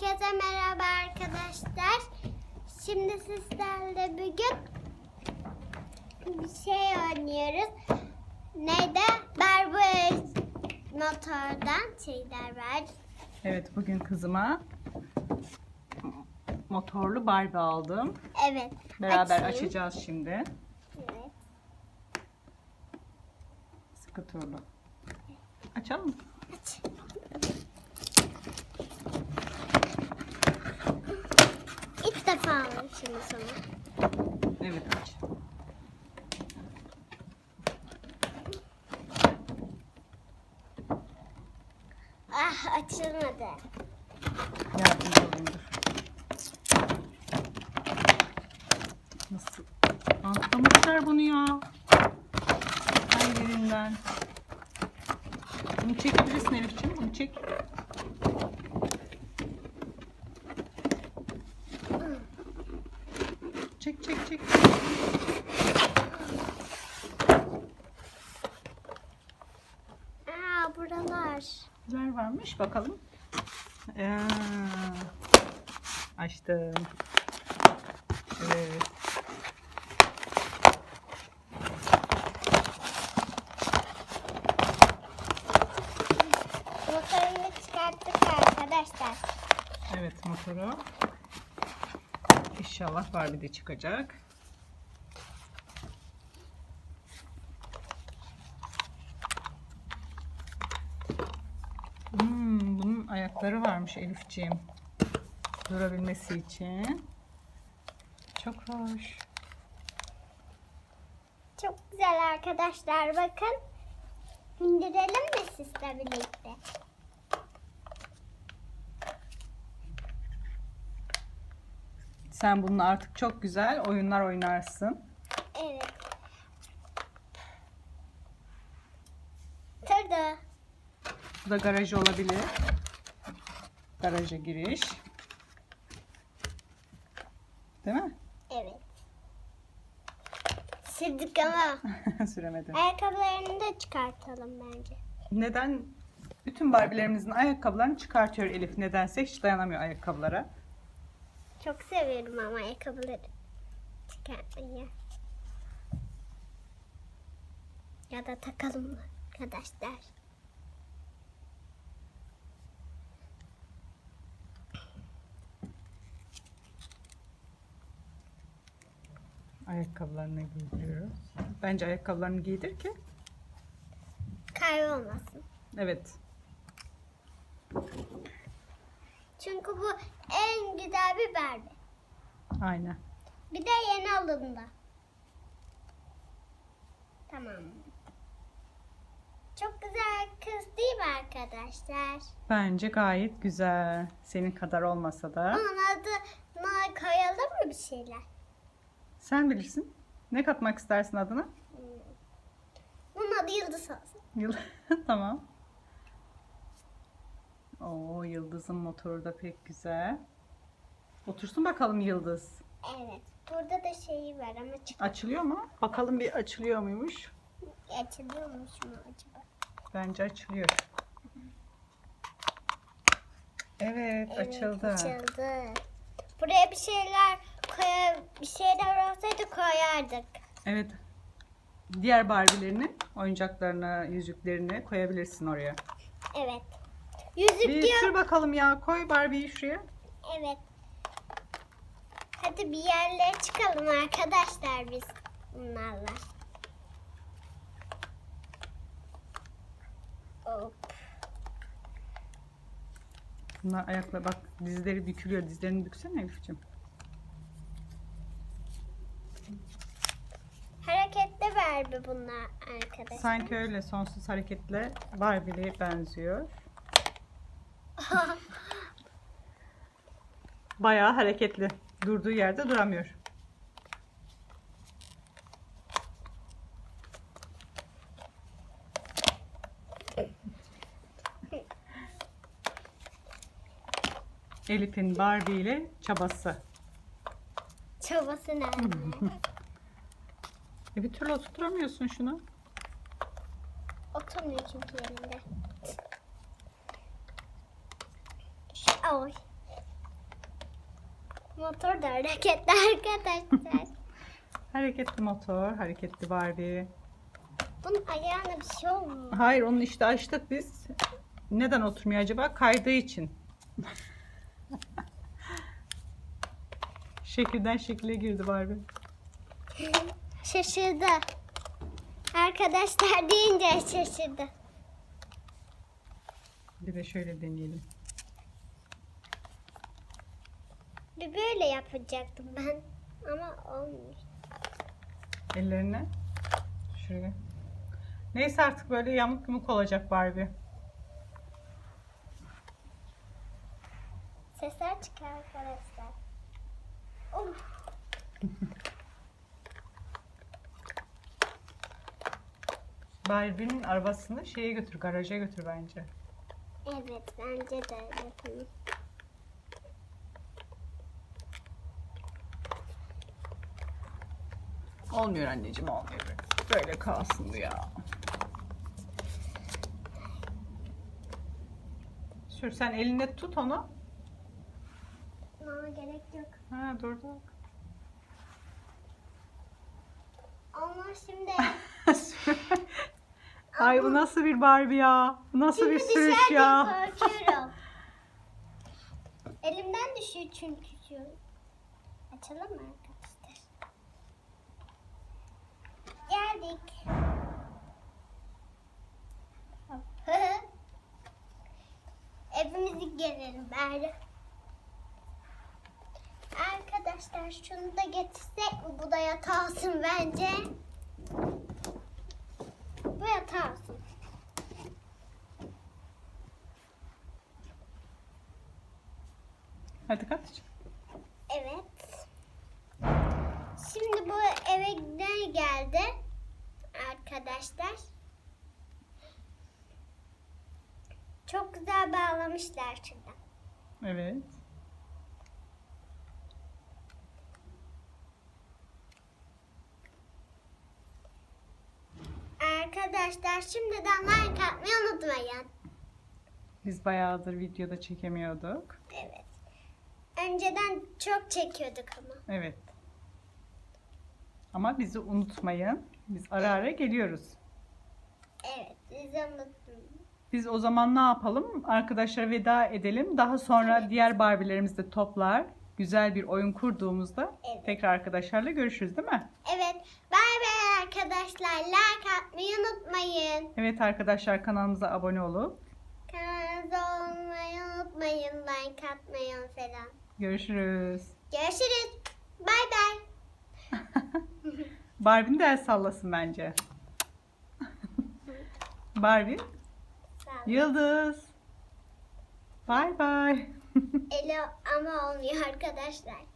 Herkese merhaba arkadaşlar. Şimdi sizlerle bugün bir şey oynuyoruz. Neydi? Barbie motordan şeyler var. Evet bugün kızıma motorlu Barbie aldım. Evet. Beraber açayım. açacağız şimdi. Evet. Sıkı turlu. Açalım mı? Aç. Şimdi sana. Evet aç. Ah açılmadı. Yardımcı dur. Nasıl? Antlamışlar bunu ya. Her yerinden. Bunu çekebilirsin Elif'ciğim. Bunu çek. Çek çek çek. Aa buralar. Neler varmış bakalım. Ee, açtım. Evet. Motorunu çıkarttık arkadaşlar. Evet motoru. İnşallah Barbie de çıkacak. Hmm, bunun ayakları varmış Elifciğim. Durabilmesi için. Çok hoş. Çok güzel arkadaşlar bakın. İndirelim mi sizle birlikte? Sen bununla artık çok güzel oyunlar oynarsın. Evet. Tırdı. Bu da garaj olabilir. Garaja giriş. Değil mi? Evet. Sildik ama. Süremedim. Ayakkabılarını da çıkartalım bence. Neden bütün Barbie'lerimizin ayakkabılarını çıkartıyor Elif? Nedense hiç dayanamıyor ayakkabılara. Çok seviyorum ama ayakkabıları çıkartmayı. Ya da takalım mı arkadaşlar? Ayakkabılarını giydiriyoruz. Bence ayakkabılarını giydir ki. Kaybolmasın. Evet. Çünkü bu en güzel bir Barbie. Aynen. Bir de yeni alındı. Tamam. Çok güzel kız değil mi arkadaşlar? Bence gayet güzel. Senin kadar olmasa da. Onun adına koyalım mı bir şeyler? Sen bilirsin. Ne katmak istersin adına? Bunun adı Yıldız olsun. Yıl tamam. Oo Yıldız'ın motoru da pek güzel. Otursun bakalım Yıldız. Evet. Burada da şeyi var ama çık Açılıyor mu? Bakalım bir açılıyor muymuş? açılıyormuş mu acaba? Bence açılıyor. Evet, Evet, açıldı. Açıldı. Buraya bir şeyler koy bir şeyler olsaydı koyardık. Evet. Diğer Barbie'lerini, oyuncaklarını, yüzüklerini koyabilirsin oraya. Evet. Yüzük Bir diyor. sür bakalım ya. Koy Barbie'yi şuraya. Evet. Hadi bir yerlere çıkalım arkadaşlar biz bunlarla. Hop. Bunlar ayakla bak dizleri bükülüyor. Dizlerini büksene Elif'ciğim. Hareketli Barbie bunlar arkadaşlar. Sanki öyle sonsuz hareketle Barbie'liye benziyor. Bayağı hareketli. Durduğu yerde duramıyor. Elif'in Barbie ile çabası. Çabası nerede? E bir türlü oturtamıyorsun şunu. Oturmuyor çünkü yerinde. Oy. Motor da hareketli arkadaşlar. Hareketli motor, hareketli Barbie. Bunun ayağına bir şey olmuyor. Hayır onu işte açtık biz. Neden oturmuyor acaba? Kaydığı için. Şekilden şekile girdi Barbie. Şaşırdı. Arkadaşlar deyince şaşırdı. Bir de şöyle deneyelim. Bir böyle yapacaktım ben. Ama olmuyor. Ellerine. Şöyle. Neyse artık böyle yamuk yumuk olacak Barbie. Sesler çıkar arkadaşlar. Of. Barbie'nin arabasını şeye götür, garaja götür bence. Evet bence de yapalım. Olmuyor anneciğim olmuyor. Böyle kalsın bu ya. Sür sen elinde tut onu. Ama gerek yok. Ha dur dur. Ama şimdi Ay bu nasıl bir Barbie ya? Bu nasıl bir Çünkü sürüş ya? korkuyorum. Elimden düşüyor çünkü. Açalım mı arkadaşlar? Geldik. Evimizi gelelim bari. Arkadaşlar şunu da getirsek mi? Bu da yatağı olsun bence. Bu yatağı olsun. Hadi kaç. Evet. Şimdi bu eve ne geldi arkadaşlar? Çok güzel bağlamışlar şurada. Evet. Arkadaşlar şimdiden like atmayı unutmayın. Biz bayağıdır videoda çekemiyorduk. Evet. Önceden çok çekiyorduk ama. Evet. Ama bizi unutmayın. Biz ara ara geliyoruz. Evet, sizi unutmayın. Biz o zaman ne yapalım? Arkadaşlara veda edelim. Daha sonra Evet. diğer Barbie'lerimizi de toplar. Güzel bir oyun kurduğumuzda Evet. tekrar arkadaşlarla görüşürüz değil mi? Evet, bay bay arkadaşlar. Like atmayı unutmayın. Evet arkadaşlar kanalımıza abone olup Kanalımıza olmayı unutmayın. Like atmayı falan. görüşürüz. Görüşürüz. Barbie'nin de el sallasın bence. Barbie. Yıldız. Bay bay. Eli ama olmuyor arkadaşlar.